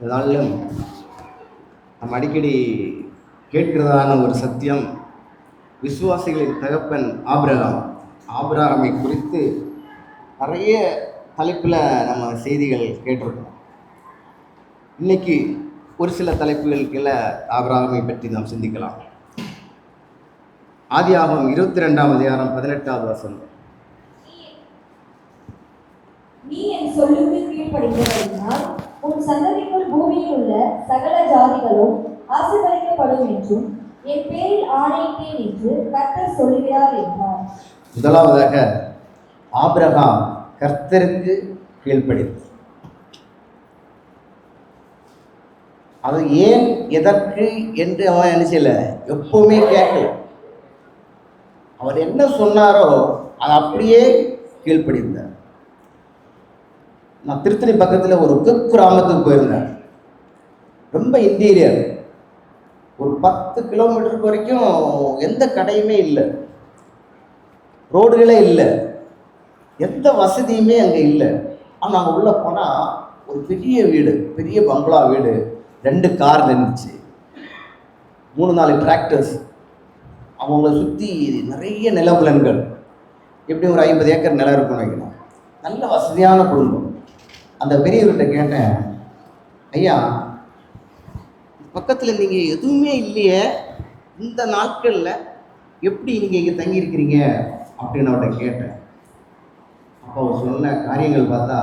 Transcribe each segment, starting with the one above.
இதனாலும் நம்ம அடிக்கடி கேட்கிறதான ஒரு சத்தியம் விசுவாசிகளின் தகப்பன் ஆபிரகாம். ஆபிரகாமை குறித்து நிறைய தலைப்பில் நம்ம செய்திகள் கேட்டிருக்கோம். இன்னைக்கு ஒரு சில தலைப்புகளுக்குள்ள ஆபிரகாமை பற்றி நாம் சிந்திக்கலாம். ஆதியாகமம் இருபத்தி ரெண்டாம் அதிகாரம் பதினெட்டாவது வசனம். நீ என் சொல்லுக்கு கீழ்ப்படிந்தபடியினால் உன் சந்ததிக்குள் பூமியில் உள்ள சகல ஜாதிகளும் ஆசீர்வதிக்கப்படும் என்றும் என் பேரில் ஆணையிட்டேன் என்று கர்த்தர் சொல்லுகிறார் என்றார். முதலாவதாக ஆபிரகாம் கர்த்தருக்கு கீழ்ப்படிந்தார் அது ஏன் எதற்கு என்று அவன் நினைச்சல எப்பவுமே கேட்கல. அவர் என்ன சொன்னாரோ அது அப்படியே கீழ்ப்படிந்தார். நான் திருத்தணி பக்கத்தில் ஒரு குக்கிராமத்துக்கு போயிருந்தேன். ரொம்ப இன்டீரியர் ஒரு பத்து கிலோமீட்டருக்கு வரைக்கும் எந்த கடையுமே இல்லை. ரோடுகளே இல்லை. எந்த வசதியுமே அங்கே இல்லை. ஆனால் அங்கே உள்ளே போனால் ஒரு பெரிய வீடு பெரிய பங்களா வீடு ரெண்டு கார் நின்றுச்சு மூணு நாலு டிராக்டர்ஸ் அவங்கள சுற்றி நிறைய நிலபுலன்கள் எப்படி ஒரு ஐம்பது ஏக்கர் நிலம் இருக்கும்னு வைக்கணும். நல்ல வசதியான குடும்பம். அந்த பெரியவர்கிட்ட கேட்டேன் ஐயா பக்கத்தில் நீங்கள் எதுவுமே இல்லையே இந்த நாட்களில் எப்படி நீங்கள் இங்கே தங்கியிருக்கிறீங்க? அப்படின்னு அவர்கிட்ட கேட்டேன். அப்போ அவர் சொன்ன காரியங்கள் பார்த்தா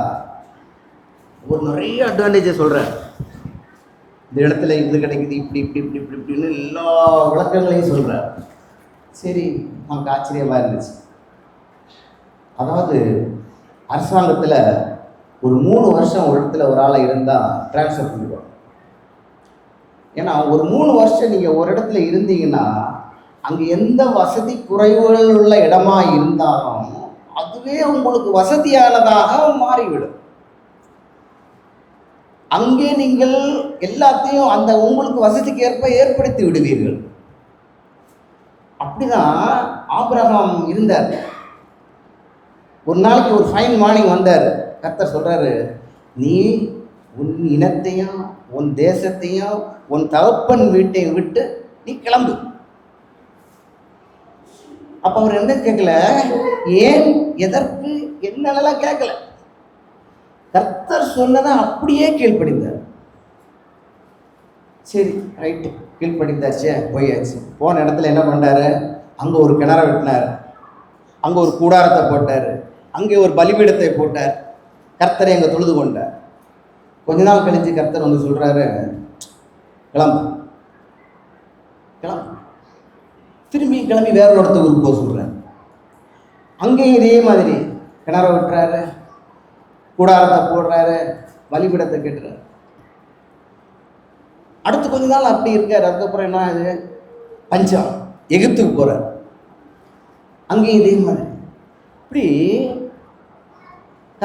ஒரு நிறைய அட்வான்டேஜை சொல்கிறார் இந்த இடத்துல இது கிடைக்குது இப்படி இப்படி இப்படி இப்படி இப்படின்னு எல்லா விளக்கங்களையும் சொல்கிறார் சரி நமக்கு ஆச்சரியமாக இருந்துச்சு. அதாவது அரசாங்கத்தில் ஒரு மூணு வருஷம் ஒரு இடத்துல ஒரு ஆளாக இருந்தால் ட்ரான்ஸ்ஃபர் பண்ணிடுவாங்க. ஏன்னா ஒரு மூணு வருஷம் நீங்கள் ஒரு இடத்துல இருந்தீங்கன்னா அங்கே எந்த வசதி குறைவுகள் உள்ள இடமா இருந்தாலும் அதுவே உங்களுக்கு வசதியானதாக மாறிவிடும். அங்கே நீங்கள் எல்லாத்தையும் அந்த உங்களுக்கு வசதிக்கு ஏற்ப ஏற்படுத்தி விடுவீர்கள். அப்படிதான் ஆபிரகாம் இருந்தார். ஒரு நாளைக்கு ஒரு ஃபைன் மார்னிங் வந்தார். கர்த்தர் சொல்றாரு நீ உன் இனத்தையும் உன் தேசத்தையும் உன் தகப்பன் வீட்டையும் விட்டு நீ கிளம்பு. அப்போ அவர் என்ன கேட்கல? ஏன் எதற்கு என்னென்னலாம் கேட்கல? கர்த்தர் சொன்னதை அப்படியே கீழ்ப்படிந்தார். சரி ரைட்டு கீழ்ப்படிந்தாச்சே போயாச்சு. போன இடத்துல என்ன பண்ணாரு? அங்கே ஒரு கிணற வெட்டினார். அங்கே ஒரு கூடாரத்தை போட்டார். அங்கே ஒரு பலிபீடத்தை போட்டார். கர்த்தரை அங்கே தொழுது கொண்டார் கொஞ்ச நாள் கழித்து கர்த்தர் வந்து சொல்கிறாரு கிளம்பு. கிளம்பு. திரும்பி கிளம்பி வேற இடத்த ஊருக்கு போக சொல்கிறேன் அங்கேயும் இதே மாதிரி கிணற விட்டுறாரு கூடாரத்தை போடுறாரு வழிபடத்தை கேட்டுறாரு. அடுத்து கொஞ்ச நாள் அப்படி இருக்கார். அதுக்கப்புறம் என்ன ஆகுது? பஞ்சம். எகிப்துக்கு போகிறார் அங்கேயும் இதே மாதிரி. இப்படி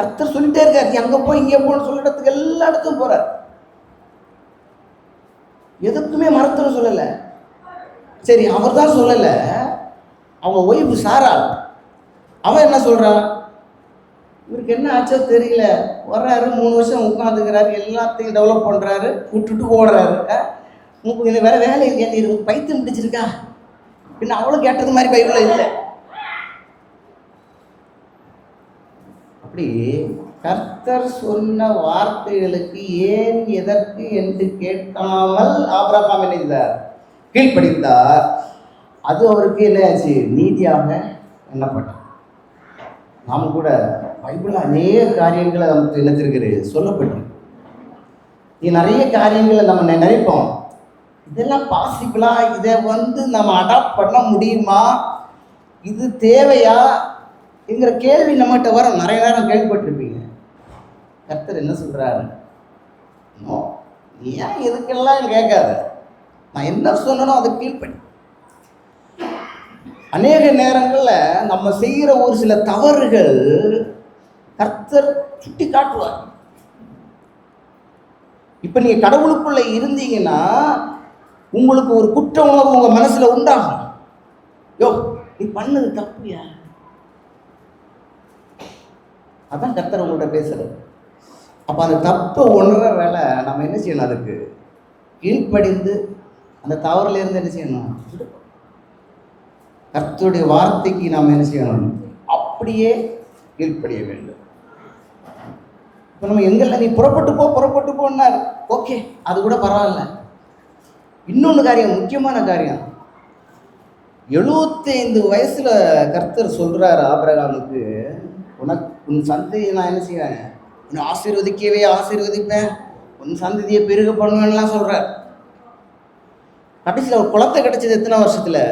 கர்த்தர் சொல்லிட்டே இருக்கார் நீ அங்கே போய் இங்கே போகணும் சொல்ல இடத்துக்கு எல்லா இடத்துக்கும் போகிறார் எதுக்குமே மறத்துன்னு சொல்லலை. சரி அவர் தான் சொல்லலை. அவங்க ஒய்ஃபு சாரா. அவன் என்ன சொல்கிறான் இவருக்கு என்ன ஆச்சோ தெரியல. வர்றாரு மூணு வருஷம் உட்காந்துக்கிறாரு எல்லாத்தையும் டெவலப் பண்ணுறாரு விட்டுட்டு ஓடுறாரு. உங்களுக்கு இது வேற வேலை இல்லையா? நீ பைத்தியம் பிடிச்சிருக்கா? பின்ன அவ்வளோ கேட்டது மாதிரி பைபிளில் இல்லை. அப்படி கர்த்தர் சொன்ன வார்த்தைகளுக்கு ஏன் எதற்கு என்று கேட்காமல் ஆபிரகாம் என்ன செய்தார்? கீழ்ப்படிந்தார். அது அவருக்கு என்ன ஆச்சு? நீதியாக எண்ணப்பட்டார் நாம் கூட பைபிள் அநேக காரியங்களை நமக்கு இழத்திருக்கிறது சொல்லப்பட்டு இது நிறைய காரியங்களை நம்ம நினைப்போம். இதெல்லாம் பாசிபிளா இதை வந்து நம்ம அடாப்ட் பண்ண முடியுமா? இது தேவையா? என்கிற கேள்வி நம்மகிட்ட வர நிறைய நேரம் கேள்விப்பட்டிருப்பீங்க. கர்த்தர் என்ன சொல்கிறாரு நோ நீ ஏன் எதுக்கெல்லாம் கேட்காத? நான் என்ன சொன்னனோ அதை கீழ்ப்படி அநேக நேரங்களில் நம்ம செய்கிற ஒரு சில தவறுகள் கர்த்தர் சுட்டி காட்டுவார். இப்போ நீங்கள் கடவுளுக்குள்ளே இருந்தீங்கன்னா உங்களுக்கு ஒரு குற்ற உணர்வு உங்கள் மனசில் உண்டாகும். யோ நீ பண்ணது தப்புயா? அதான் கத்தர் உங்கள்கிட்ட பேசுகிறது அப்போ அந்த தப்பை உணர வேலை நம்ம என்ன செய்யணும் அதுக்கு? கீழ்ப்படிந்து அந்த தவறுலேருந்து என்ன செய்யணும்? கர்த்தருடைய வார்த்தைக்கு நாம் என்ன செய்யணும்? அப்படியே கீழ்ப்படிய வேண்டும். இப்போ நம்ம எங்கல்ல நீ புறப்பட்டு போ புறப்பட்டு போன்னார். ஓகே அது கூட பரவாயில்ல. இன்னொன்று காரியம் முக்கியமான காரியம். எழுபத்தைந்து வயசில் கர்த்தர் சொல்கிறார் ஆபிரகாமுக்கு உனக்கு உன் சந்ததியை நான் என்ன செய்வேன்? உன்னை ஆசீர்வதிக்கவே ஆசீர்வதிப்பேன். உன் சந்ததியை பெருக பண்ணுவேன்லாம் சொல்கிறார் கடைசியில் ஒரு குழந்தை கிடைச்சது எத்தனை வருஷத்தில்?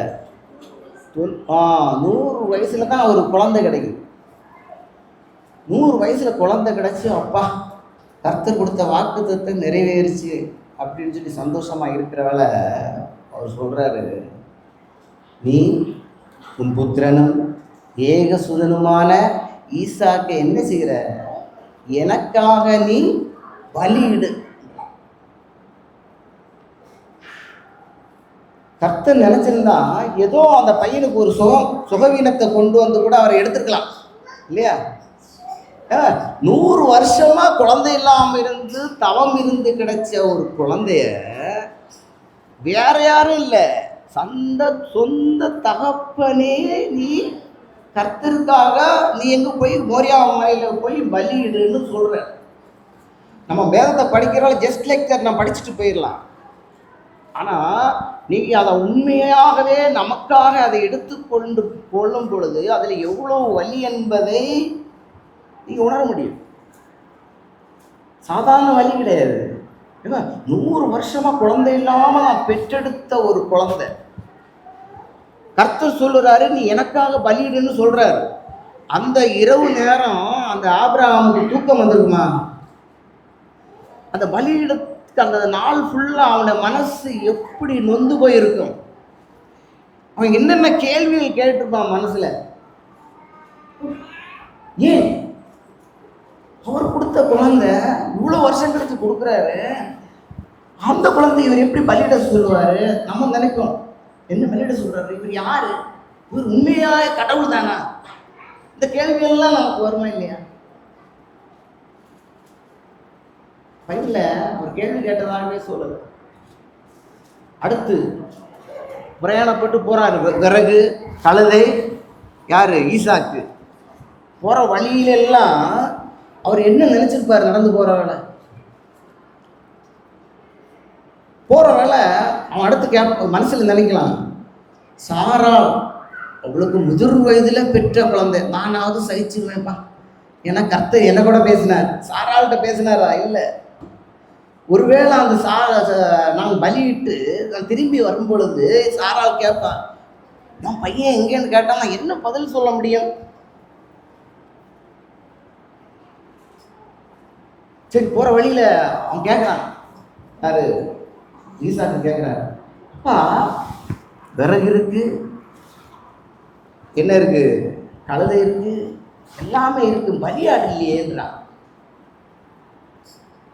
ஆ நூறு வயசுல தான் ஒரு குழந்தை கிடைக்குது. நூறு வயசில் குழந்தை கிடச்சி அப்பா கர்த்தர் கொடுத்த வாக்கு நிறைவேறிச்சு அப்படின்னு சொல்லி சந்தோஷமாக இருக்கிற வேலை அவர் சொல்கிறாரு நீ உன் புத்திரனும் ஏகசுதனுமான ஈசாக்கை என்ன செய்கிற? எனக்காக நீ பலியிடு. கர்த்தர் நினைச்சிருந்தா ஏதோ அந்த பையனுக்கு ஒரு சுகம் சுகவீனத்தை கொண்டு வந்து கூட அவரை எடுத்துக்கலாம் இல்லையா? நூறு வருஷமா குழந்தை இல்லாம இருந்து தவம் இருந்து கிடைச்ச ஒரு குழந்தைய வேற யாரும் இல்லை. சொந்த சொந்த தகப்பனே நீ கர்த்தருக்காக நீ எங்கே போய் மோரியா மலையில் போய் பலியிடுன்னு சொல்கிற நம்ம வேதத்தை படிக்கிறதால ஜஸ்ட் லைக் தட் நான் படிச்சுட்டு போயிடலாம். ஆனால் நீங்கள் அதை உண்மையாகவே நமக்காக அதை எடுத்துக்கொண்டு கொள்ளும் பொழுது அதில் எவ்வளோ வலி என்பதை நீங்கள் உணர முடியும். சாதாரண வலி கிடையாது. ஏன்னா நூறு வருஷமாக குழந்தை இல்லாமல் நான் பெற்றெடுத்த ஒரு குழந்தை. கர்த்தர் சொல்லுறாரு நீ எனக்காக பலியிடுன்னு சொல்கிறாரு அந்த இரவு நேரம் அந்த ஆபிரகாமுக்கு தூக்கம் வந்திருக்குமா? அந்த பலியிடத்துக்கு அந்த நாள் ஃபுல்லாக அவனோட மனசு எப்படி நொந்து போயிருக்கும்? அவன் என்னென்ன கேள்விகள் கேட்டிருப்பான் மனசில்? ஏன் அவர் கொடுத்த குழந்தை இவ்வளோ வருஷம் கழிச்சு கொடுக்குறாரு. அந்த குழந்தை இவர் எப்படி பலியிட சொல்லுவாரு? நம்ம நினைக்கும் என்ன பலியிட சொல்கிறாரு இவர் யார்? இவர் உண்மையாக கடவுள் தானா இந்த கேள்வியெல்லாம் நமக்கு வருமா இல்லையா? பைபிளில் ஒரு கேள்வி கேட்டதாகவே சொல்லுது. அடுத்து பிரயாணப்பட்டு போறாரு. விறகு கழுதை யாரு? ஈசாக்கு. போற வழியில எல்லாம் அவர் என்ன நினைச்சிருப்பாரு நடந்து போற வேலை போற வேலை அவன் அடுத்து கேப் மனசுல நினைக்கலாம். சாரால் அவளுக்கு முதிர் வயதில் பெற்ற குழந்தை. நானாவது சகிச்சிருவேன்ப்பா. ஏன்னா கர்த்தர் என்ன கூட பேசினார். சாராள்கிட்ட பேசினாரா? இல்லை. ஒருவேளை அந்த சா ச- நான் பலியிட்டு நான் திரும்பி வரும் பொழுது கேட்பான் நான் பையன் எங்கேன்னு கேட்டால் நான் என்ன பதில் சொல்ல முடியும்? சரி போகிற வழியில அவன் கேட்குறான். யாரு? ஈசாக்கு கேட்குறாரு. அப்பா விறகு இருக்குது என்ன இருக்கு? கழுதை இருக்கு. எல்லாமே இருக்கு. பலியாடு இல்லையேன்றான்.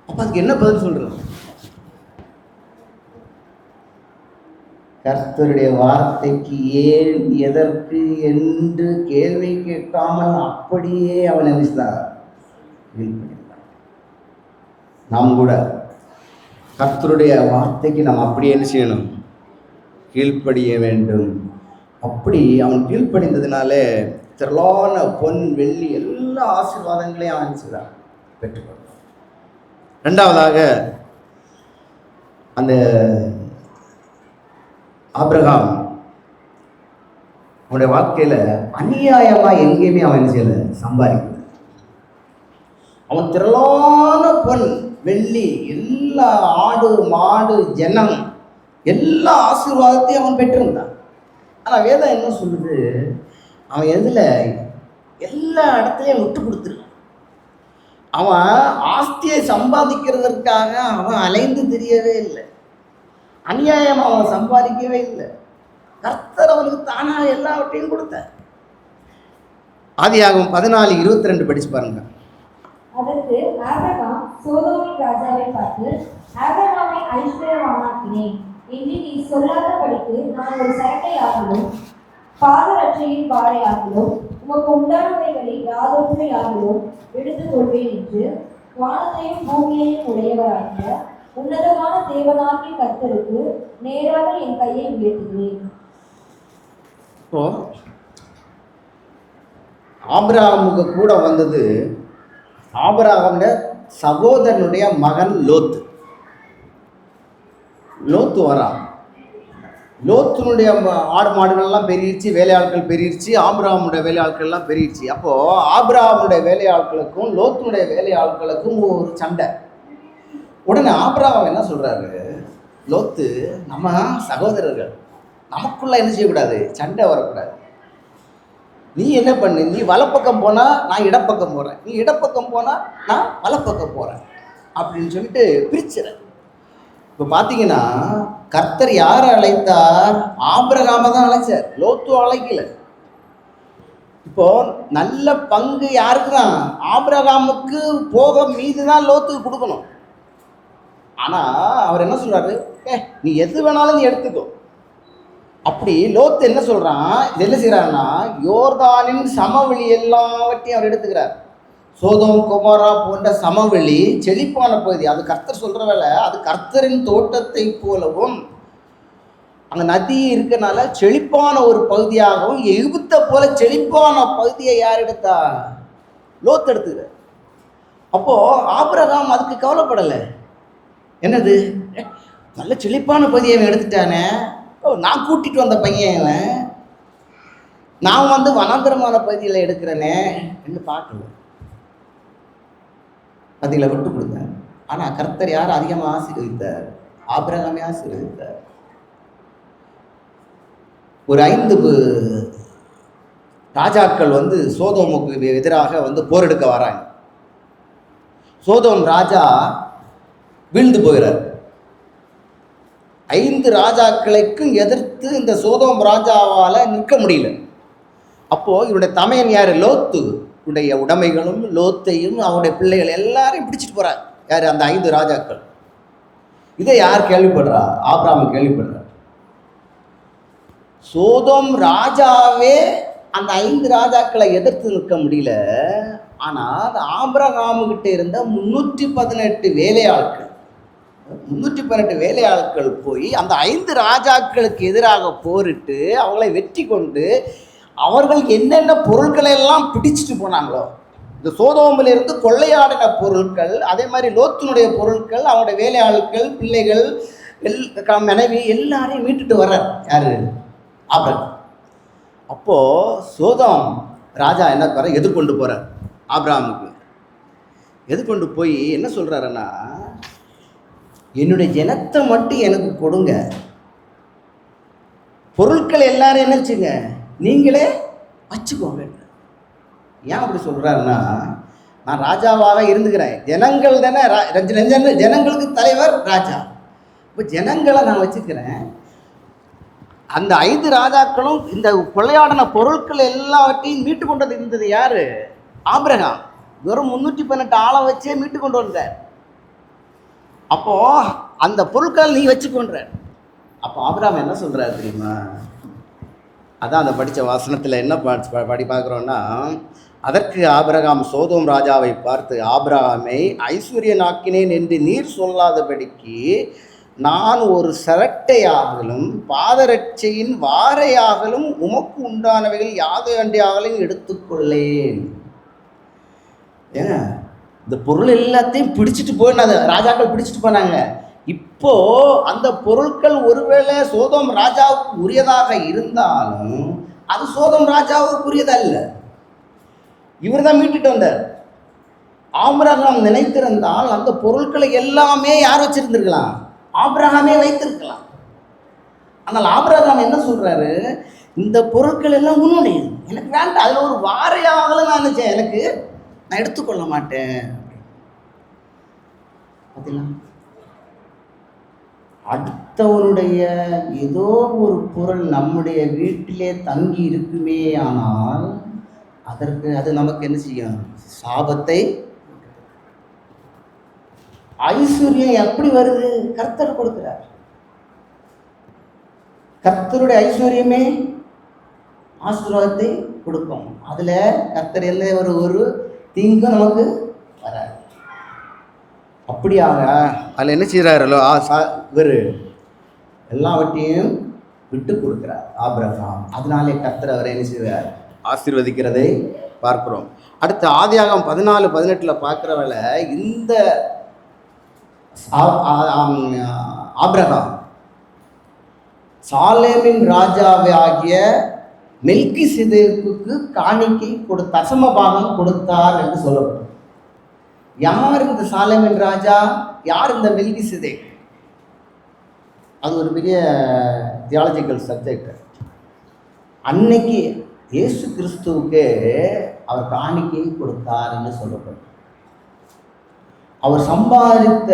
அப்ப அதுக்கு என்ன பதில் சொல்றது? கர்த்தருடைய வார்த்தைக்கு ஏன் எதற்கு என்று கேள்வி கேட்காமல் அப்படியே அவன் நினைச்சான் நாம் கூட கர்த்தருடைய வார்த்தைக்கு நாம் அப்படியே என்ன செய்யணும்? கீழ்ப்படிய வேண்டும். அப்படி அவன் கீழ்ப்படிந்ததுனாலே திரளான பொன் வெள்ளி எல்லா ஆசீர்வாதங்களையும் அவன் செய்தான் பெற்றுக்கொண்டான். ரெண்டாவதாக அந்த ஆப்ரஹாம் அவனுடைய வாழ்க்கையில் அநியாயமாக எங்கேயுமே அவன் செய்யலை சம்பாதிக்கல. அவன் திரளான பொன் வெள்ளி எல்லா ஆடு மாடு ஜனம் எல்லா ஆசீர்வாதத்தையும் அவன் பெற்றிருந்தான். ஆனால் வேதம் என்ன சொல்லுது? அவன் எதில்? எல்லா இடத்துலையும் விட்டு கொடுத்துருக்கான் அவன் ஆஸ்தியை சம்பாதிக்கிறதற்காக அவன் அலைந்து தெரியவே இல்லை. அநியாயம் அவன் சம்பாதிக்கவே இல்லை. கர்த்தர் அவனுக்கு தானாக எல்லாவற்றையும் கொடுத்தார். ஆதியாகும் பதினாலு இருபத்தி ரெண்டு படிச்சு பாருங்க. அதற்கு ஆபிரகாம் சோதோமின் ராஜாவை பார்த்து ஆபிரகாமை ஐஸ்வர்யமாக்கினேன் என்று நீ சொல்லாதபடிக்கு நான் ஒரு சரட்டையாகலும் பாதரட்சையின் பாடையாகலும் உமக்கு உண்டானவைகளை யாதொன்றையாகலும் எடுத்துக் கொள்வேன் என்று வானத்தையும் பூமியையும் உடையவராகிய உன்னதமான தேவனாகிய கர்த்தருக்கு நேராக என் கையை உயர்த்துகிறேன். இப்போ ஆபிரகாமுக்கு கூட வந்தது ஆபிரகாமுடைய சகோதரனுடைய மகன் லோத்து. லோத்து வரா. லோத்துனுடைய ஆடு மாடுகள்லாம் பெருகிருச்சு வேலையாட்கள் பெருகிருச்சு ஆபிரகாமுடைய வேலையாட்கள்லாம் பெருகிருச்சு. அப்போது ஆபிரகாமுடைய வேலையாட்களுக்கும் லோத்துனுடைய வேலையாட்களுக்கும் ஒரு சண்டை. உடனே ஆபிரகாம் என்ன சொல்கிறாரு லோத்து நம்ம சகோதரர்கள் நமக்குள்ள என்ன செய்யக்கூடாது? சண்டை வரக்கூடாது. நீ என்ன பண்ணு? நீ வலப்பக்கம் போனால் நான் இடப்பக்கம் போகிறேன் நீ இடப்பக்கம் போனால் நான் வலப்பக்கம் போகிறேன் அப்படின்னு சொல்லிட்டு பிரிச்சுறேன் இப்போ பார்த்தீங்கன்னா கர்த்தர் யாரை அழைத்தார்? ஆபிரகாம தான் அழைச்சார். லோத்து அழைக்கல. இப்போ நல்ல பங்கு யாருக்கு தான் ஆபிரகாமுக்கு போக மீது தான் லோத்துக்கு கொடுக்கணும். ஆனால் அவர் என்ன சொல்கிறாரு ஏ நீ எது வேணாலும் நீ எடுத்துக்கோ. அப்படி லோத்து என்ன சொல்கிறான் இது என்ன செய்கிறாருன்னா யோர்தானின் சமவெளி எல்லாவற்றையும் அவர் எடுத்துக்கிறார். சோதம் குமாரா போன்ற சமவெளி செழிப்பான பகுதி. அது கர்த்தர் சொல்கிற வேலை. அது கர்த்தரின் தோட்டத்தை போலவும் அங்கே நதி இருக்கனால செழிப்பான ஒரு பகுதியாகவும் எகிப்தை போல செழிப்பான பகுதியை யார் எடுத்தா? லோத் எடுத்துக்கிற அப்போது ஆபிரகாம் அதுக்கு கவலைப்படலை. என்னது? நல்ல செழிப்பான பகுதியை அவன் எடுத்துட்டானே. ஓ நான் கூட்டிகிட்டு வந்த பையன் நான் வந்து வனாந்திரமான பகுதியில் எடுக்கிறேனே. என்று பார்க்கல. அதில் விட்டு கொடுத்தேன் ஆனால் கர்த்தர் யார் அதிகமாக ஆசீர்வதித்தார்? ஆபிரகாமே ஆசீர்வதித்தார். ஒரு ஐந்து ராஜாக்கள் வந்து சோதோமுக்கு எதிராக வந்து போரெடுக்க வராங்க. சோதோம் ராஜா வீழ்ந்து போகிறார் ஐந்து ராஜாக்களுக்கும் எதிர்த்து இந்த சோதோம் ராஜாவால் நிற்க முடியல. அப்போது இவருடைய தமையன் யார்? லோத்து. உடைய உடைமைகளும் லோத்தையும் அவருடைய பிள்ளைகள் எல்லாரையும் பிடிச்சிட்டு போகிறார் யார்? அந்த ஐந்து ராஜாக்கள். இதை யார் கேள்விப்படுறா? ஆபிராம் கேள்விப்படுறார் சோதோம் ராஜாவே அந்த ஐந்து ராஜாக்களை எதிர்த்து நிற்க முடியல. ஆனால் அந்த ஆபிரகாமுகிட்ட இருந்த முன்னூற்றி பதினெட்டு வேலையாட்கள் முன்னூற்றி பதினெட்டு வேலையாட்கள் போய் அந்த ஐந்து ராஜாக்களுக்கு எதிராக போரிட்டு அவங்களை வெற்றி கொண்டு அவர்கள் என்னென்ன பொருட்களை எல்லாம் பிடிச்சிட்டு போனாங்களோ இந்த சோதோமிலிருந்து கொள்ளையாடின பொருட்கள் அதே மாதிரி லோத்தினுடைய பொருட்கள் அவனுடைய வேலையாட்கள் பிள்ளைகள் எல் க- மனைவி எல்லாரையும் மீட்டுட்டு வர்றார் யாரு? ஆபிரகாம் அப்போது சோதம் ராஜா என்ன வர எதிர்கொண்டு போகிறார் ஆப்ராமுக்கு எதிர்கொண்டு போய் என்ன சொல்கிறாருன்னா என்னுடைய ஜனத்தை மட்டும் எனக்கு கொடுங்க. பொருட்கள் எல்லாரும் என்ன வச்சுங்க நீங்களே வச்சுக்கோங்க ஏன் அப்படி சொல்கிறாருன்னா நான் ராஜாவாக இருந்துக்கிறேன் ஜனங்கள் தானே ரா- ஜனங்களுக்கு தலைவர் ராஜா. இப்போ ஜனங்களை நான் வச்சுக்கிறேன். அந்த ஐந்து ராஜாக்களும் இந்த கொள்ளையாடின பொருட்கள் எல்லாவற்றையும் மீட்டு கொண்டது வந்து இருந்தது யார்? ஆபிரகாம். வெறும் முந்நூற்றி பதினெட்டு ஆளை வச்சே மீட்டு கொண்டு வந்தார். அப்போது அந்த பொருட்கள் நீ வச்சுக்கொன்ற. அப்போ ஆபிரகாம் என்ன சொல்கிறார் தெரியுமா? அதான் அந்த படித்த வசனத்தில் என்ன படி பார்க்குறோன்னா அதற்கு ஆபிரகாம் சோதோம் ராஜாவை பார்த்து ஆபிரகாமை ஐஸ்வர்யனாக்கினேன் என்று நீர் சொல்லாதபடிக்கு நான் ஒரு சரட்டையாகலும் பாதரட்சையின் வாரையாகலும் உமக்கு உண்டானவைகள் யாதையண்டியாகலும் எடுத்துக்கொள்ளேன். ஏங்க இந்த பொருள் எல்லாத்தையும் பிடிச்சிட்டு போயினாங்க ராஜாக்கள் பிடிச்சிட்டு போனாங்க. இப்போ அந்த பொருட்கள் ஒருவேளை சோதம் ராஜாவுக்கு உரியதாக இருந்தாலும் அது சோதம் ராஜாவுக்கு உரியதல்ல. இவர் தான் மீட்டுட்டு வந்தார். ஆபிரகாம் நினைத்திருந்தால் அந்த பொருட்களை எல்லாமே யார் வச்சிருந்திருக்கலாம்? ஆபிரகாமே வைத்திருக்கலாம். ஆனால் ஆபிரகாம் என்ன சொல்றாரு? இந்த பொருட்கள் எல்லாம் உன்னுடையது. எனக்கு வேண்டாம். அதில் ஒரு வாரையாகல நான் நினைச்சேன் எனக்கு நான் எடுத்துக்கொள்ள மாட்டேன். பார்த்தீங்களா அடுத்தவனுடைய ஏதோ ஒரு பொருள் நம்முடைய வீட்டிலே தங்கி இருக்குமே ஆனால் அதற்கு அது நமக்கு என்ன செய்யும்? சாபத்தை ஐஸ்வர்யம் எப்படி வருது? கர்த்தர் கொடுக்கிறார். கர்த்தருடைய ஐஸ்வர்யமே ஆசீர்வாதத்தை கொடுக்கும். அதில் கர்த்தர் எந்த ஒரு ஒரு தீங்கும் நமக்கு அப்படியாக அதில் என்ன செய்கிறாரோ ஆ சா இவர் எல்லாவற்றையும் விட்டு கொடுக்கிறார் ஆபிரகாம். அதனாலே கர்த்தர் அவரை என்ன செய்வார்? ஆசீர்வதிக்கிறதை பார்க்கிறோம். அடுத்து ஆதியாகம் பதினாலு பதினெட்டில் பார்க்குறவள இந்த ஆ- ஆ- ஆம், ஆபிரகாம் சாலேமின் ராஜாவை ஆகிய மெல்கி சிதேக்குக்கு காணிக்கை கொடு தசம பாகம் கொடுத்தார் என்று சொல்லப்படும் யார் இந்த சாலமன் ராஜா? யார் இந்த மெல்கி சிதே அது ஒரு பெரிய தியாலஜிக்கல் சப்ஜெக்ட் அன்னைக்கு இயேசு கிறிஸ்துவுக்கு அவர் காணிக்கை கொடுத்தாருன்னு சொல்லப்படும். அவர் சம்பாதித்த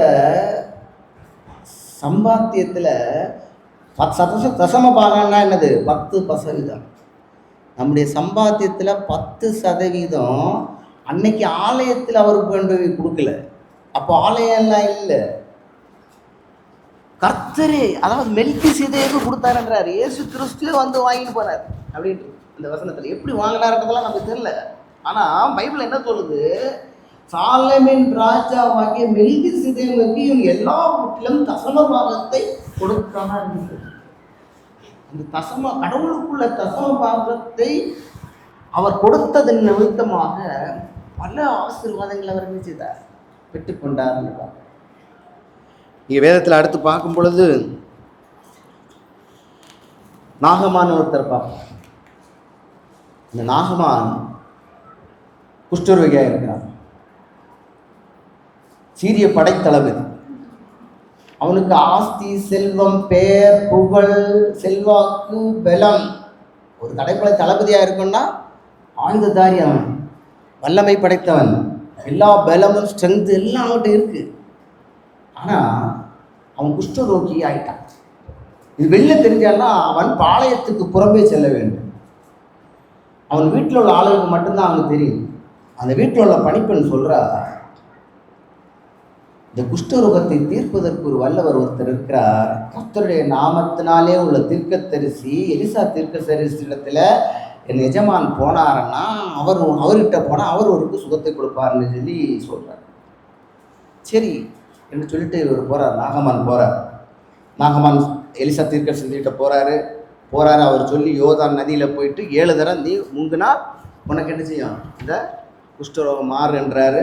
சம்பாத்தியத்தில் பத் சதச தசம பாகம்னா என்னது? பத்து சதவீதம். நம்முடைய சம்பாத்தியத்தில் பத்து சதவீதம் அன்னைக்கு ஆலயத்தில் அவருக்கு கொண்டு கொடுக்கல. அப்போ ஆலயம்லாம் இல்லை. கர்த்தரே அதாவது மெல்கி சீதைக்கு கொடுத்தாருன்றார் இயேசு கிறிஸ்துவே வந்து வாங்கிட்டு போனார். அப்படின்ட்டு இந்த வசனத்தில். எப்படி வாங்கினாருன்றதெல்லாம் நமக்கு தெரியல. ஆனால் பைபிள் என்ன சொல்லுது? சாலமின் ராஜாவாகிய மெல்கி சீதைக்கு இவன் எல்லாவற்றிலும் தசம பாகத்தை கொடுத்தார் என்று. அந்த தசம கடவுளுக்குள்ள தசம பாகத்தை அவர் கொடுத்ததன் நிமித்தமாக பல ஆசீர்வாதங்களை அவர் என்ன செய்தார் பெற்றுக்கொண்டார்னு பார்க்கிறோம். நீங்கள் வேதத்தில் அடுத்து பார்க்கும் பொழுது நாகமான் ஒருத்தர் பார்ப்போம் இந்த நாகமான் குஷ்டரோகியாக இருக்கிறான் சீரிய படைத்தளபதி அவனுக்கு ஆஸ்தி செல்வம் பேர் புகழ் செல்வாக்கு பலம் ஒரு கடைப்படை தளபதியாக இருக்குன்னா ஆயுததாரி அவன் வல்லமை படைத்தவன். எல்லா பலமும் ஸ்ட்ரென்த்து எல்லாம் அவன்கிட்ட இருக்குது ஆனால் அவன் குஷ்டரோகி ஆயிட்டான். இது வெளில தெரிஞ்சான்னா அவன் பாளையத்துக்கு புறம்பே செல்ல வேண்டும். அவன் வீட்டில் உள்ள ஆளுகளுக்கு மட்டும்தான் அவனுக்கு தெரியும். அந்த வீட்டில் உள்ள பணிப்பெண் சொல்கிறா இந்த குஷ்டரோகத்தை தீர்ப்பதற்கு ஒரு வல்லவர் ஒருத்தர் இருக்கிறார். கர்த்தருடைய நாமத்தினாலே உள்ள தீர்க்கத்தரிசி எலிசா தீர்க்கத்தரிசி இடத்துல என் எஜமான் போனாருன்னா அவர் அவர்கிட்ட போனால் அவர் ஒருக்கு சுகத்தை கொடுப்பாருன்னு சொல்லி சொல்கிறார் சரி என்று சொல்லிட்டு இவர் போகிறார் நாகமான் போகிறார் நாகமான் எலிசா தீர்க்கதரிசிகிட்ட போகிறாரு போகிறாரு அவர் சொல்லி யோதான் நதியில் போயிட்டு ஏழு தரம் நீ முங்குனா உனக்கு என்ன செய்யும்? இந்த குஷ்டரோகம் மாறுன்றாரு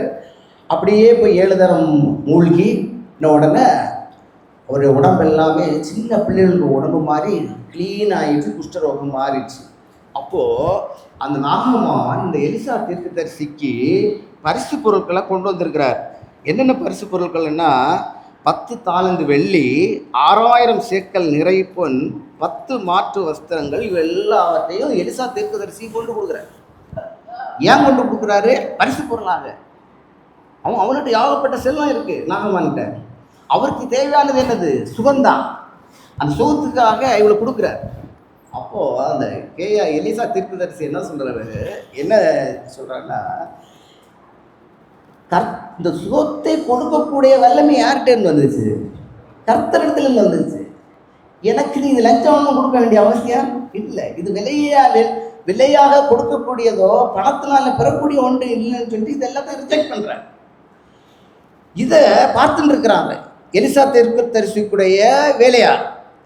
அப்படியே போய் ஏழு தரம் மூழ்கி இன்ன உடனே அவருடைய உடம்பு எல்லாமே சின்ன பிள்ளைகளுக்கு உடம்பு மாதிரி க்ளீன் ஆகிட்டு குஷ்டரோகம் மாறிடுச்சு. அப்போது அந்த நாகமான் இந்த எலிசா தீர்க்கதரிசிக்கு பரிசு பொருட்களை கொண்டு வந்திருக்கிறார். என்னென்ன பரிசு பொருட்கள்னா பத்து தாளந்து வெள்ளி ஆறாயிரம் சேக்கல் நிறை பொன் பத்து மாற்று வஸ்திரங்கள் எல்லாவற்றையும் எலிசா தீர்க்கதரிசி கொண்டு கொடுக்குறார். ஏன் கொண்டு கொடுக்குறாரு? பரிசு பொருளாக. அவன் அவன்கிட்ட யாகப்பட்ட செல்வம் இருக்கு நாகமான்கிட்ட. அவருக்கு தேவையானது என்னது? சுகந்தான் அந்த சுகத்துக்காக இவளை கொடுக்குறார். அப்போ அந்த கேயா எலிசா தீர்க்கதரிசி என்ன சொல்றாரு? என்ன சொல்றாருன்னா கர் இந்த சுகத்தை கொடுக்கக்கூடிய வல்லமை யார்கிட்ட இருந்து வந்துச்சு கர்த்தரிடத்துல இருந்து வந்துச்சு எனக்கு நீ இது லஞ்சம் ஒன்றும் கொடுக்க வேண்டிய அவசியம் இல்லை. இது விலையா விலையாக கொடுக்கக்கூடியதோ பணத்தினால பெறக்கூடிய ஒன்று இல்லைன்னு சொல்லிட்டு இது எல்லாத்தையும் ரிஜெக்ட் பண்றேன் இதை பார்த்துட்டு இருக்கிறாங்க. எலிசா தெற்கு தரிசிக்குடைய வேலையார்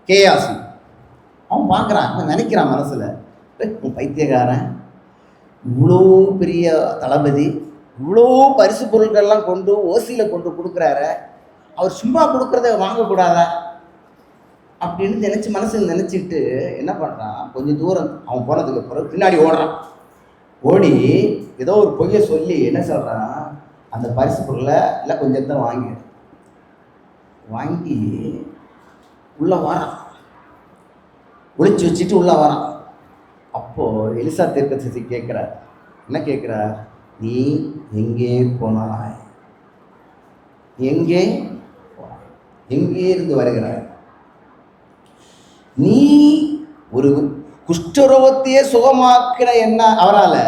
கேயாசி அவன் பார்க்குறான் அவன் நினைக்கிறான் மனசில் உன் பைத்தியக்காரன் இவ்வளோ பெரிய தளபதி இவ்வளோ பரிசு பொருட்கள்லாம் கொண்டு ஓசியில் கொண்டு கொடுக்குறாரு அவர் சும்மா கொடுக்குறத வாங்கக்கூடாதா? அப்படின்னு நினச்சி மனசில் நினச்சிட்டு என்ன பண்ணுறான் கொஞ்சம் தூரம் அவன் போனதுக்கு பிறகு பின்னாடி ஓடுறான். ஓடி ஏதோ ஒரு பொய்யை சொல்லி என்ன சொல்கிறான் அந்த பரிசு பொருளை எல்லாம் கொஞ்சத்தை வாங்கி வாங்கி உள்ளே வரான். ஒளிச்சு வச்சுட்டு உள்ளே வரான். அப்போது எலிசா தீர்க்கதரிசி கேட்குறார் என்ன கேட்குறார்? நீ எங்கே போனாய்? எங்கே எங்கே இருந்து வருகிறாய்? நீ ஒரு குஷ்டரோகத்தையே சுகமாக்கிற என்ன அவரால்?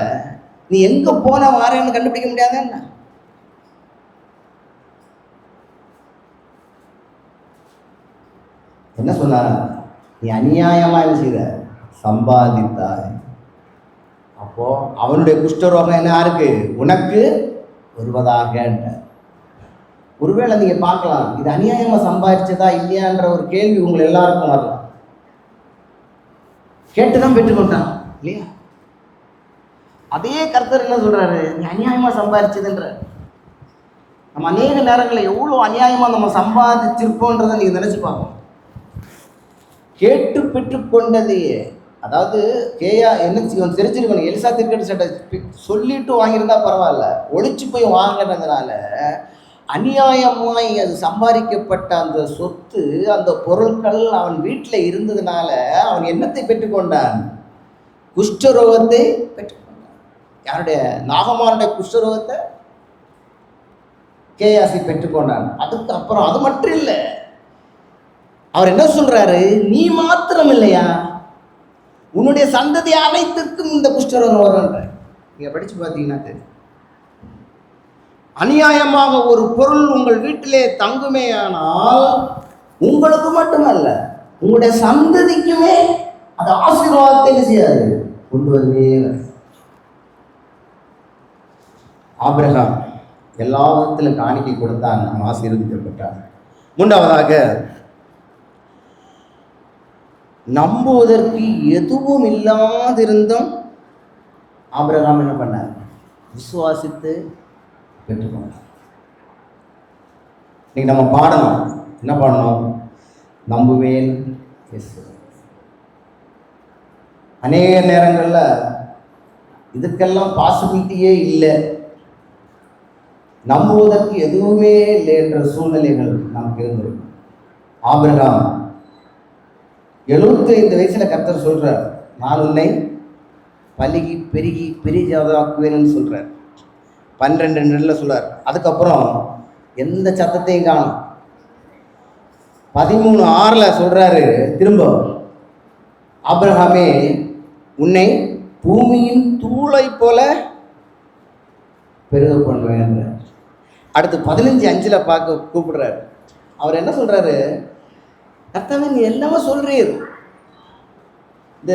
நீ எங்கே போன வாரேன்னு கண்டுபிடிக்க முடியாத என்ன? என்ன சொன்னார் நீ அநியாயமா என்ன செய்த. சம்பாதித்தாய். அப்போ அவனுடைய குஷ்டரோகம் என்ன யாருக்கு உனக்கு வருவதாக ஒருவேளை நீங்கள் பார்க்கலாம் இது அநியாயமாக சம்பாதிச்சதா இல்லையான்ற ஒரு கேள்வி உங்களை எல்லாருக்கும் வரலாம். கேட்டுதான் பெற்றுக்கொண்டான் இல்லையா? அதே கர்த்தர் என்ன சொல்றாரு? நீ அநியாயமா சம்பாதிச்சதுன்ற நம்ம அநேக நேரங்களில் எவ்வளோ அநியாயமாக நம்ம சம்பாதிச்சிருப்போன்றதை நீங்க நினச்சி பார்க்கணும். கேட்டு பெற்றுக்கொண்டதையே அதாவது கேயா என்ன தெரிஞ்சிருக்கணும். எலிசா திருக்கட்டு சட்டை சொல்லிட்டு வாங்கியிருந்தா பரவாயில்ல. ஒழிச்சு போய் வாங்கினதுனால அநியாயமாய் அது சம்பாதிக்கப்பட்ட அந்த சொத்து அந்த பொருட்கள் அவன் வீட்டில் இருந்ததுனால அவன் என்னத்தை பெற்றுக்கொண்டான்? குஷ்டரோகத்தை பெற்றுக்கொண்டான். யாருடைய நாகமானுடைய குஷ்டரோகத்தை? கேயாசி பெற்றுக்கொண்டான். அதுக்கு அப்புறம் அது மட்டும் இல்லை. அவர் என்ன சொல்றாரு? நீ மாத்திரம் இல்லையா உன்னுடைய சந்ததி அனைத்திற்கும் இந்த குஷ்டரோகம் வரும்ன்ற நீங்க படிச்சு பார்த்தீங்கன்னா தெரியும். அநியாயமாக ஒரு பொருள் உங்கள் வீட்டிலே தங்குமே ஆனால் உங்களுக்கு மட்டுமல்ல உங்களுடைய சந்ததிக்குமே அது ஆசீர்வாதத்தை செய்யாது? கொண்டு வருவே ஆபிரகாம் எல்லா விதத்திலும் காணிக்கை கொடுத்தான் நாம் ஆசீர்வதிக்கப்பட்டார். மூன்றாவதாக நம்புவதற்கு எதுவும் இல்லாதிருந்தும் ஆபிரகாம் என்ன பண்ணார்? விசுவாசித்து பெற்றுக்கொண்டார். இன்னைக்கு நம்ம பாடணும். என்ன பாடணும்? நம்புவேன் அநேக நேரங்களில் இதுக்கெல்லாம் பாசிபிலிட்டியே இல்லை. நம்புவதற்கு எதுவுமே இல்லை என்ற சூழ்நிலைகள் நமக்கு இருந்திருக்கும். ஆபிரகாம் எழுபத்தி ஐந்து வயசுல கர்த்தர் சொல்றார் நான் உன்னை பழுகி பெருகி பெரிய ஜாதாக்குவேன்னு சொல்றார். பன்னிரெண்டு ரெண்டுல சொல்றார். அதுக்கப்புறம் எந்த சத்தத்தையும் காணும். பதிமூணு ஆறுல சொல்றாரு திரும்ப ஆபிரகாமே உன்னை பூமியின் தூளை போல பெருக பண்ணுவேன் அடுத்து பதினஞ்சு அஞ்சுல பார்க்க கூப்பிடுறாரு. அவர் என்ன சொல்றாரு? கர்த்தாவே நீ எல்லாமே சொல்கிறீர் இந்த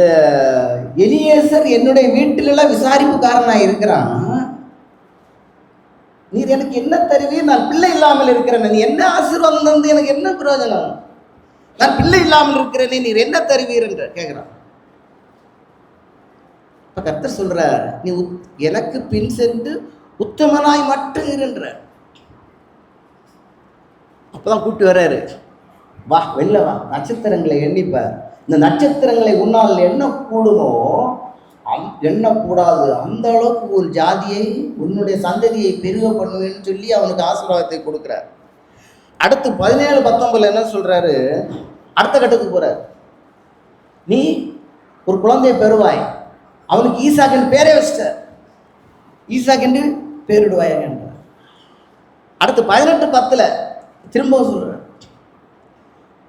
எலியேசர் என்னுடைய வீட்டிலெல்லாம் விசாரிப்புக்காரனாக இருக்கிறான். நீர் எனக்கு என்ன தருவீர் நான் பிள்ளை இல்லாமல் இருக்கிறேன். நீ என்ன ஆசீர்வாதம் தந்து எனக்கு என்ன பிரயோஜனம்? நான் பிள்ளை இல்லாமல் இருக்கிறேனே நீர் என்ன தருவீர் என்று கேட்குறான். இப்போ கர்த்தர் சொல்கிறார் நீ உத்- எனக்கு பின் சென்று உத்தமனாய் மட்டும் இருன்ற அப்போதான் கூப்பிட்டு வர்றாரு. வா வெளில வா. நட்சத்திரங்களை எண்ணிப்பார். இந்த நட்சத்திரங்களை உன்னால் என்ன கூடுமோ அந் எண்ணக்கூடாது அந்த அளவுக்கு ஒரு ஜாதியை உன்னுடைய சந்ததியை பெருக பண்ணுவேன்னு சொல்லி அவனுக்கு ஆசீர்வாதத்தை கொடுக்குறார். அடுத்து பதினேழு பத்தொன்பதுல என்ன சொல்கிறாரு அடுத்த கட்டத்துக்கு போகிறார் நீ ஒரு குழந்தையை பெறுவாய். அவனுக்கு ஈசாக்கன் பேரே வச்சிட்டார். ஈசாக்கென்று பேரிடுவாய் என்றார். அடுத்து பதினெட்டு பத்தில் திரும்பவும் சொல்கிறார்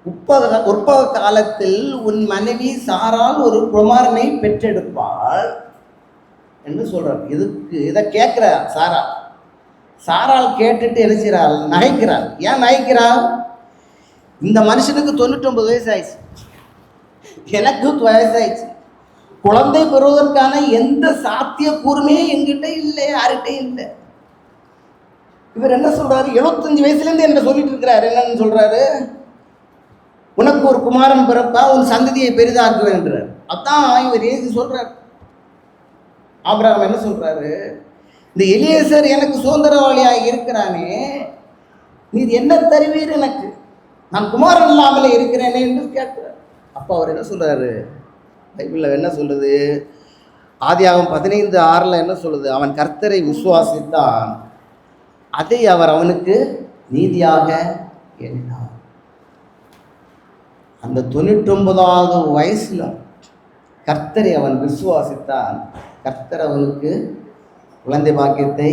உற்பக உற்பக காலத்தில் உன் மனைவி சாரால் ஒரு குமாரனை பெற்றெடுப்பாள் என்று சொல்கிறார் இதுக்கு இதை கேட்கிற சாரா. சாரால் கேட்டுட்டு என்ன நகைக்கிறாள். ஏன் நகைக்கிறாள்? இந்த மனுஷனுக்கு தொண்ணூற்றொன்பது வயசு ஆயிடுச்சு எனக்கு வயசாயிடுச்சு. குழந்தை பெறுவதற்கான எந்த சாத்திய கூர்மே என்கிட்ட இல்லை யார்கிட்டையும் இல்லை. இவர் என்ன சொல்றாரு? எழுபத்தஞ்சு வயசுலேருந்து என்ன சொல்லிட்டு இருக்கிறாரு. என்னன்னு சொல்றாரு? உனக்கு ஒரு குமாரன் பிறப்பா உன் சந்ததியை பெரிதாக்குவேன்றார் அதான் இவர் ஏசி சொல்றார். ஆபிரகாம் என்ன சொல்றாரு? இந்த எலியேசர் எனக்கு சுதந்திரவாளியாக இருக்கிறானே நீர் என்ன தருவீர் எனக்கு? நான் குமாரன் இல்லாமல் இருக்கிறேனே என்று கேட்கிறார். அப்போ அவர் என்ன சொல்றாரு? பைபிளில் என்ன சொல்லுது? ஆதியாகமம் பதினைந்து ஆறில் என்ன சொல்லுது? அவன் கர்த்தரை விசுவாசித்தான். அதை அவர் அவனுக்கு நீதியாக எண்ணினார். அந்த தொண்ணூற்றொன்பதாவது வயசில் கர்த்தரை அவன் விசுவாசித்தான். கர்த்தர் அவனுக்கு குழந்தை பாக்கியத்தை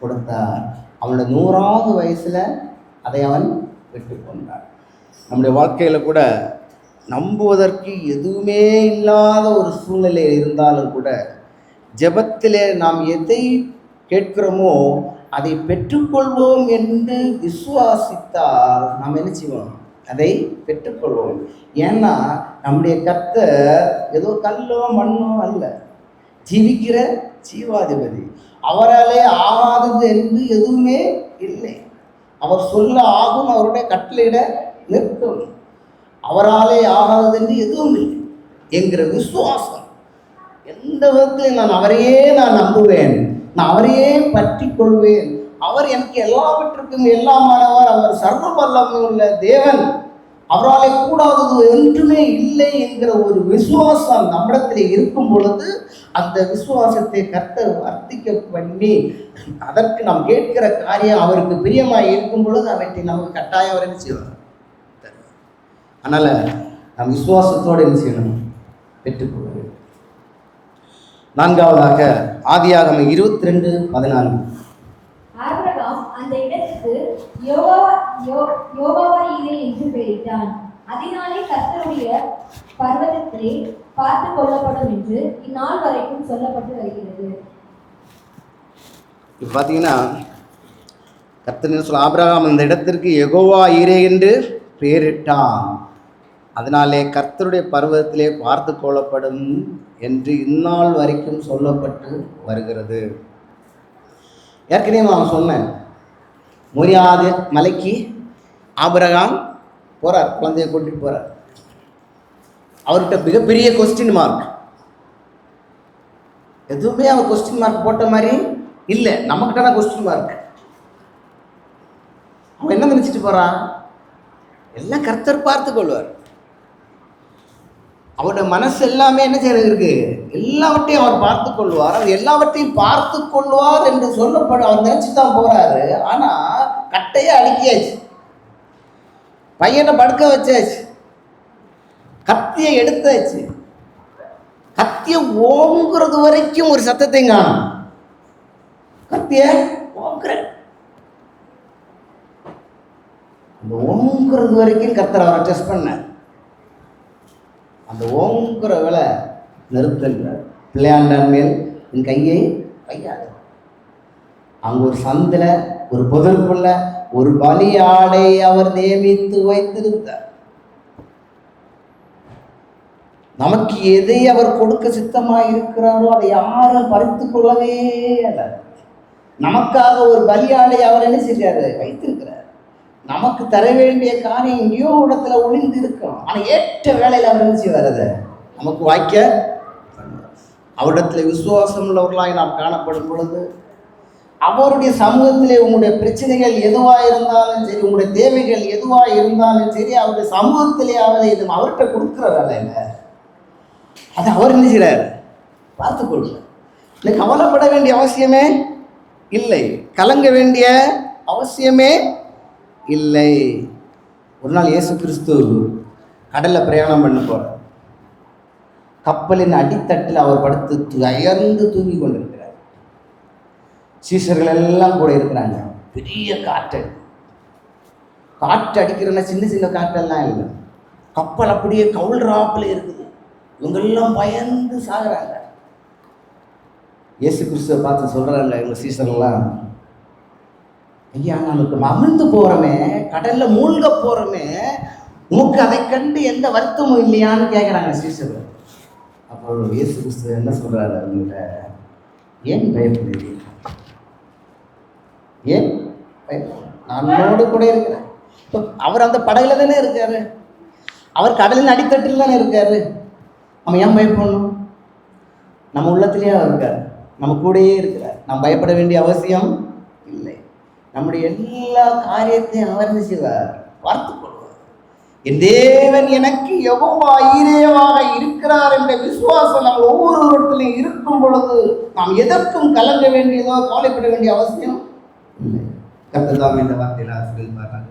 கொடுத்தார். அவனோட நூறாவது வயசில் அதை அவன் பெற்றுக்கொண்டான் நம்முடைய வாழ்க்கையில் கூட நம்புவதற்கு எதுவுமே இல்லாத ஒரு சூழ்நிலை இருந்தாலும் கூட ஜபத்திலே நாம் எதை கேட்கிறோமோ அதை பெற்றுக்கொள்வோம் என்று விசுவாசித்தால் நாம் என்ன செய்வோம்? அதை பெற்றுக்கொள்வோம். ஏன்னா நம்முடைய கர்த்தர் ஏதோ கல்லோ மண்ணோ அல்ல. ஜீவிக்கிற ஜீவாதிபதி. அவராலே ஆகாதது என்று எதுவுமே இல்லை. அவர் சொல்ல ஆகும் அவருடைய கட்டளையிட நிற்கும். அவராலே ஆகாதது என்று எதுவும் இல்லை. என்கிற விசுவாசம். எந்த விதத்திலையும் நான் அவரையே நான் நம்புவேன். நான் அவரையே பற்றி கொள்வேன். அவர் எனக்கு எல்லாவற்றுக்கும் எல்லாமானவர். அவர் சர்வ வல்லமை உள்ள தேவன். அவராலே கூடாதது ஒன்றுமே இல்லை என்கிற ஒரு விசுவாசம் நம்மிடத்தில் இருக்கும் பொழுது அந்த விசுவாசத்தை கர்த்தர் வர்த்திக்க பண்ணி அதற்கு நாம் கேட்கிற காரியம் அவருக்கு பிரியமாக இருக்கும் பொழுது அவற்றை நமக்கு கட்டாயம் அவர் என்ன செய்வார்? அதனால் நாம் விசுவாசத்தோடு என்ன செய்யணும்? பெற்றுக்கொள்ள வேண்டும். நான்காவதாக ஆதியாகம இருபத்தி ரெண்டு பதினான்கு. யோகாவா யோ- யோகாவா ஈரே என்று பெயரிட்டான். அதனாலே கர்த்தருடைய பர்வதத்திலே பார்த்து கொள்ளப்படும் என்று இந்நாள் வரைக்கும் சொல்லப்பட்டு வருகிறது. இப்போ பார்த்தீங்கன்னா கர்த்தன் சொல்ல ஆபிரகாம் அந்த இடத்திற்கு எகோவா ஈரே என்று பெயரிட்டான். அதனாலே கர்த்தருடைய பருவத்திலே பார்த்து கொள்ளப்படும் என்று இந்நாள் வரைக்கும் சொல்லப்பட்டு வருகிறது. ஏற்கனவே நான் சொன்னேன். முறியாது மலைக்கு ஆபிரகாம் போறார் குழந்தைய கூட்டிட்டு போகிறார் அவர்கிட்ட மிகப்பெரிய கொஸ்டின் மார்க் எதுவுமே அவர் கொஸ்டின் மார்க் போட்ட மாதிரி இல்லை நம்மக்கிட்டான கொஸ்டின் மார்க் அவன் என்ன நினைச்சிட்டு போகிறான் எல்லாம் கர்த்தர் பார்த்து கொள்வார். அவரோட மனசு எல்லாமே என்ன செய்யறது இருக்கு? எல்லாவற்றையும் அவர் பார்த்து கொள்வார். அவர் எல்லாவற்றையும் பார்த்து கொள்வார் என்று சொல்லப்படும் அவர் நினைச்சு தான் போறாரு. ஆனா கட்டையை அடுக்கியாச்சு பையனை படுக்க வச்சாச்சு. கத்தியை எடுத்தாச்சு. கத்தியை ஓங்குறது வரைக்கும் ஒரு சத்தத்தை காணும். கத்திய ஓங்குற. அந்த ஓங்குறது வரைக்கும் கத்தரை அவரை டெஸ்ட் பண்ண அந்த ஓங்குற வேலை நிறுத்தல் பிள்ளையாண்டான் மேல் என் கையை கையாது அங்க ஒரு சந்தில ஒரு புதற்குள்ள ஒரு பலியாடை அவர் நியமித்து வைத்திருந்தார். நமக்கு எதை அவர் கொடுக்க சித்தமாக இருக்கிறாரோ அதை யாரும் பறித்து கொள்ளவே அல்ல நமக்காக ஒரு பலியாடை அவர் என்ன செய்கிறாரு? வைத்திருக்கிறார். நமக்கு தர வேண்டிய காரியம் எங்கேயோ இடத்துல ஒளிந்து இருக்கும் ஆனால் ஏற்ற வேலையில் அவர் என்ன செய்வார்? அதை நமக்கு வாய்க்க பண்ணுவார். அவரிடத்துல விசுவாசம் உள்ளவர்களாய் நாம் காணப்படும் பொழுது அவருடைய சமூகத்திலே உங்களுடைய பிரச்சனைகள் எதுவாக இருந்தாலும் சரி உங்களுடைய தேவைகள் எதுவாக இருந்தாலும் சரி அவருடைய சமூகத்திலே அவரை இது அவர்கிட்ட கொடுக்குற வேலையில் அது அவர் என்ன செய்கிறார் பார்த்துக்கொள்கிறார் இல்லை கவலைப்பட வேண்டிய அவசியமே இல்லை. கலங்க வேண்டிய அவசியமே இல்லை. ஒரு நாள் இயேசு கிறிஸ்து கடலில் பிரயாணம் பண்ண போகிறார் கப்பலின் அடித்தட்டில் அவர் படுத்து அயர்ந்து தூங்கி கொண்டிருக்கிறார். சீஷர்கள் எல்லாம் கூட இருக்கிறாங்க. பெரிய காற்று காற்று அடிக்கிறன்னா சின்ன சின்ன காற்றெல்லாம் இல்லை. கப்பல் அப்படியே கவுள்றாப்புல இருக்குது. இவங்கெல்லாம் பயந்து சாகுறாங்க. இயேசு கிறிஸ்துவை பார்த்து சொல்கிறாங்க இவங்க சீசன்லாம் ஐயா நமக்கு அமிழ்ந்து போகிறோமே கடலில் மூழ்க போகிறோமே உமக்கு அதை கண்டு எந்த வருத்தமும் இல்லையான்னு கேட்குறாங்க சீசர்கள். அப்போ இயேசு கிறிஸ்து என்ன சொல்கிறாரு அவங்கள்ட்ட ஏன் பயப்படுறீங்க ஏன்? நன்னோடு நான் கூட இருக்கிறேன் அவர் அந்த படகுல தானே இருக்காரு. அவர் கடலின் அடித்தட்டில் தானே இருக்காரு. நம்ம ஏன் பயப்படணும்? நம்ம உள்ளத்துலேயே அவர் இருக்கார். நம்ம கூடயே இருக்கிறார். நாம் பயப்பட வேண்டிய அவசியம் இல்லை. நம்முடைய எல்லா காரியத்தையும் அவர் செய்வார்? பார்த்து கொள்வார் என் தேவன் எனக்கு எவ்வளோ ஈரேவாக இருக்கிறார் என்ற விசுவாசம் நம்ம ஒவ்வொருவரிடத்திலும் இருக்கும் பொழுது நாம் எதற்கும் கலங்க வேண்டியதோ கவலைப்பட வேண்டிய அவசியம் இல்லை கத்ததாம் இந்த வார்த்தையில் ஆசிரியர் பாருங்க